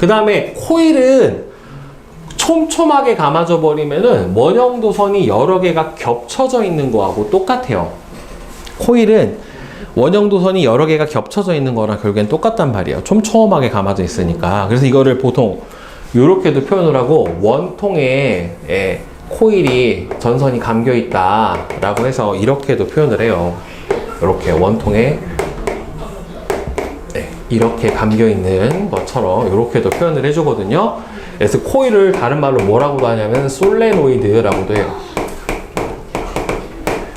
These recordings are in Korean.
그 다음에 코일은 촘촘하게 감아져 버리면은 원형 도선이 여러 개가 겹쳐져 있는 거하고 똑같아요. 코일은 원형 도선이 여러 개가 겹쳐져 있는 거랑 결국엔 똑같단 말이에요. 촘촘하게 감아져 있으니까. 그래서 이거를 보통 이렇게도 표현을 하고 원통에 예, 코일이 전선이 감겨 있다라고 해서 이렇게도 표현을 해요. 이렇게 원통에 네, 이렇게 감겨 있는 것처럼 이렇게도 표현을 해주거든요. 그래서 코일을 다른 말로 뭐라고도 하냐면 솔레노이드라고도 해요.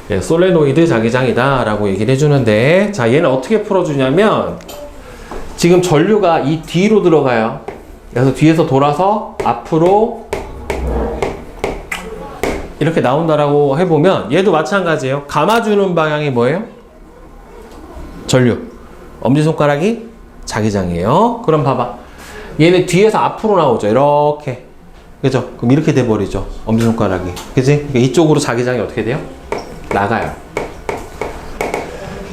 예, 솔레노이드 자기장이다라고 얘기를 해주는데 자 얘는 어떻게 풀어주냐면 지금 전류가 이 뒤로 들어가요. 그래서 뒤에서 돌아서 앞으로 이렇게 나온다라고 해보면 얘도 마찬가지예요. 감아주는 방향이 뭐예요? 전류. 엄지손가락이 자기장이에요. 그럼 봐봐. 얘는 뒤에서 앞으로 나오죠. 이렇게. 그죠? 그럼 이렇게 돼버리죠. 엄지손가락이. 그지? 그러니까 이쪽으로 자기장이 어떻게 돼요? 나가요.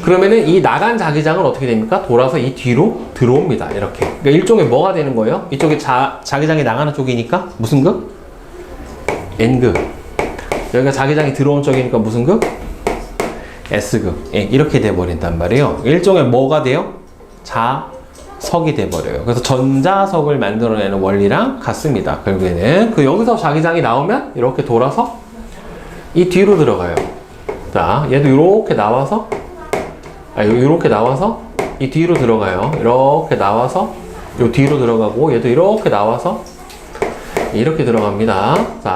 그러면은 이 나간 자기장은 어떻게 됩니까? 돌아서 이 뒤로 들어옵니다. 이렇게. 그러니까 일종의 뭐가 되는 거예요? 이쪽에 자, 자기장이 나가는 쪽이니까 무슨 극? N극. 여기가 자기장이 들어온 쪽이니까 무슨 극? S극. 예, 이렇게 돼버린단 말이에요. 일종의 뭐가 돼요? 자석이 돼버려요. 그래서 전자석을 만들어내는 원리랑 같습니다. 결국에는. 그 여기서 자기장이 나오면 이렇게 돌아서 이 뒤로 들어가요. 자, 얘도 이렇게 나와서 아, 이렇게 나와서 이 뒤로 들어가요. 이렇게 나와서 요 뒤로 들어가고 얘도 이렇게 나와서 이렇게 들어갑니다. 자,